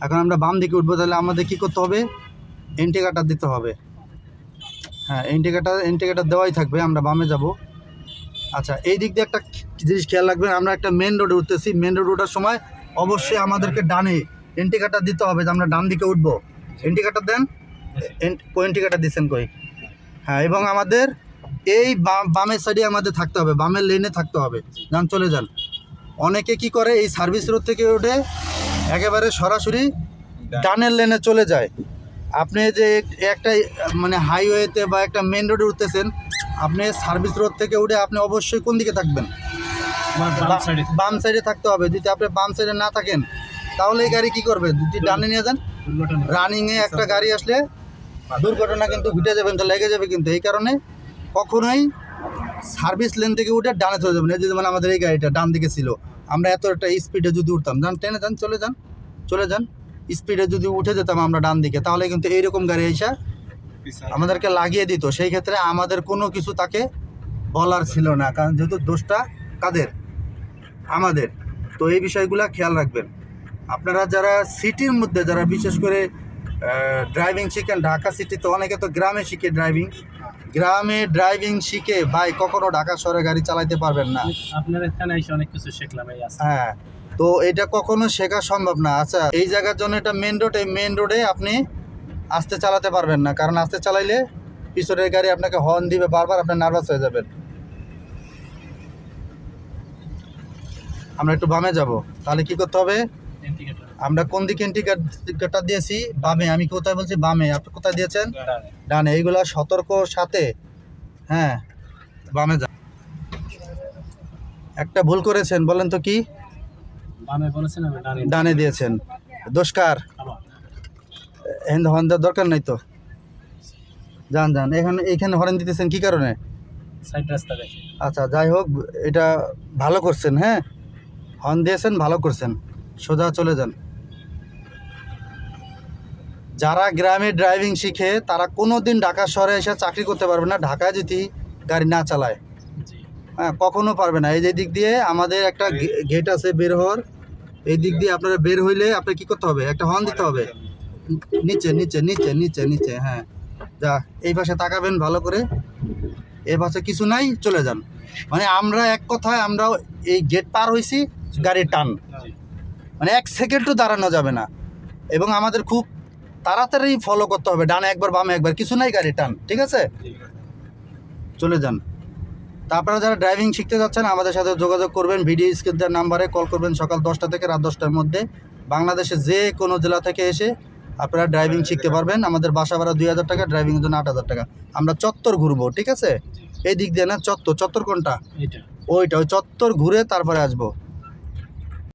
এখন আমরা বাম দিকে উঠবো, তাহলে আমাদের কি করতে হবে? ইন্ডিকেটার দিতে হবে। হ্যাঁ ইন্ডিকেটার ইন্ডিকেটার দেওয়াই থাকবে, আমরা বামে যাব। আচ্ছা এই দিক দিয়ে একটা জিনিস খেয়াল রাখবেন, আমরা একটা মেন রোডে উঠতেছি। মেন রোড ওঠার সময় অবশ্যই আমাদেরকে ডানে ইন্ডিকেটার দিতে হবে যে আমরা ডান দিকে উঠবো। ইন্ডিকেটার দেন ইন্ডিকেটার দিচ্ছেন কই? হ্যাঁ এবং আমাদের এই বাম- বামের সাইডে আমাদের থাকতে হবে বামের লেনে থাকতে হবে। যান, চলে যান। অনেকে কি করে এই সার্ভিস রোড থেকে উঠে একেবারে সরাসরি ডানের লেনে চলে যায়। আপনি যে এক- একটা মানে হাইওয়েতে বা একটা মেন রোডে উঠতেছেন আপনি সার্ভিস রোড থেকে উঠে আপনি অবশ্যই কোন দিকে থাকবেন? বাম সাইডে থাকতে হবে। যদি আপনি বাম সাইডে না থাকেন তাহলে এই গাড়ি কি করবে? যদি ডানে নিয়ে যান রানিংয়ে একটা গাড়ি আসলে দুর্ঘটনা কিন্তু ঘটে যাবেন তো লেগে যাবে কিন্তু। এই কারণে কখনোই সার্ভিস লেন থেকে উঠে ডানে চলে যাবেন। এই যে যেমন আমাদের এই গাড়িটা, ডান দিকে ছিল। আমরা এত একটা স্পিডে যদি উঠতাম, যান, টেনে যান, চলে যান চলে যান। স্পিডে যদি উঠে যেতাম আমরা ডান দিকে, তাহলে কিন্তু এইরকম গাড়ি এসে আমাদেরকে লাগিয়ে দিত। সেই ক্ষেত্রে আমাদের কোনো কিছু তাকে বলার ছিল না, কারণ যেহেতু দোষটা কাদের? আমাদের। তো এই বিষয়গুলো খেয়াল রাখবেন। আপনারা যারা সিটির মধ্যে, যারা বিশেষ করে ড্রাইভিং শিখেন। ঢাকা সিটিতে অনেকে তো গ্রামে শিখে ড্রাইভিং গ্রামে ড্রাইভিং শিখে ভাই কখনো ঢাকা শহরে গাড়ি চালাইতে পারবেন না। আপনার এখানে এসে অনেক কিছু শিখলাম এই হ্যাঁ তো এটা কখনো শেখা সম্ভব না। আচ্ছা এই জায়গার জন্য এটা মেন রোড এই মেন রোডে আপনি আস্তে চালাতে পারবেন না। কারণ আস্তে চালাইলে পিছনের গাড়ি আপনাকে হর্ন দিবে বারবার আপনি নার্ভাস হয়ে যাবেন। আমরা একটু বামে যাব। তাহলে কি করতে হবে? আমরা কোন দিকে ইন্ডিকেটার দিয়েছি? বামে আমি কোথায় বলছি? বামে। আপনি কোথায় দিয়েছেন? ডানে। এইগুলো সতর্ক সাথে হ্যাঁ বামে যা। একটা ভুল করেছেন বলেন তো কি? ডানে ডানে দিয়েছেন। দোষকার হ্যান্ড হর্ন দেওয়ার দরকার নাই তো? যান যান। এখানে এইখানে হর্ন দিতেছেন কি কারণে? আচ্ছা যাই হোক এটা ভালো করছেন হ্যাঁ? হর্ন দিয়েছেন ভালো করছেন। সোজা চলে যান। যারা গ্রামে ড্রাইভিং শিখে তারা কোনো দিন ঢাকা শহরে এসে চাকরি করতে পারবে না। ঢাকায় যদি গাড়ি না চালায় হ্যাঁ কখনো পারবে না। এই যে দিক দিয়ে আমাদের একটা গেট আছে বের হওয়ার এই দিক দিয়ে আপনারা বের হইলে আপনার কি করতে হবে? একটা হর্ন দিতে হবে। নিচে নিচে নিচে নিচে নিচে হ্যাঁ। যা এই পাশে তাকাবেন ভালো করে। এ পাশে কিছু নাই চলে যান। মানে আমরা এক কথায় আমরা এই গেট পার হয়েছি গাড়ির টান। মানে এক সেকেন্ডও দাঁড়ানো যাবে না। এবং আমাদের খুব তাড়াতাড়ি ফলো করতে হবে। ডানে একবার বামে একবার। কিছু নাই গাড়ি টান। ঠিক আছে? চলে যান। তা আপনারা যারা ড্রাইভিং শিখতে যাচ্ছেন আমাদের সাথে যোগাযোগ করবেন। ভিডিও স্ক্রিন দেওয়ার নাম্বারে কল করবেন সকাল দশটা থেকে রাত দশটার মধ্যে। বাংলাদেশে যে কোনো জেলা থেকে এসে আপনারা ড্রাইভিং শিখতে পারবেন। আমাদের বাসা ভাড়া দুই হাজার টাকা ড্রাইভিংয়ের জন্য আট হাজার টাকা। আমরা চত্বর ঘুরবো ঠিক আছে? এই দিক দিয়ে না চত্বর। চত্বর কোনটা? ওইটা ওই চত্বর ঘুরে তারপরে আসব।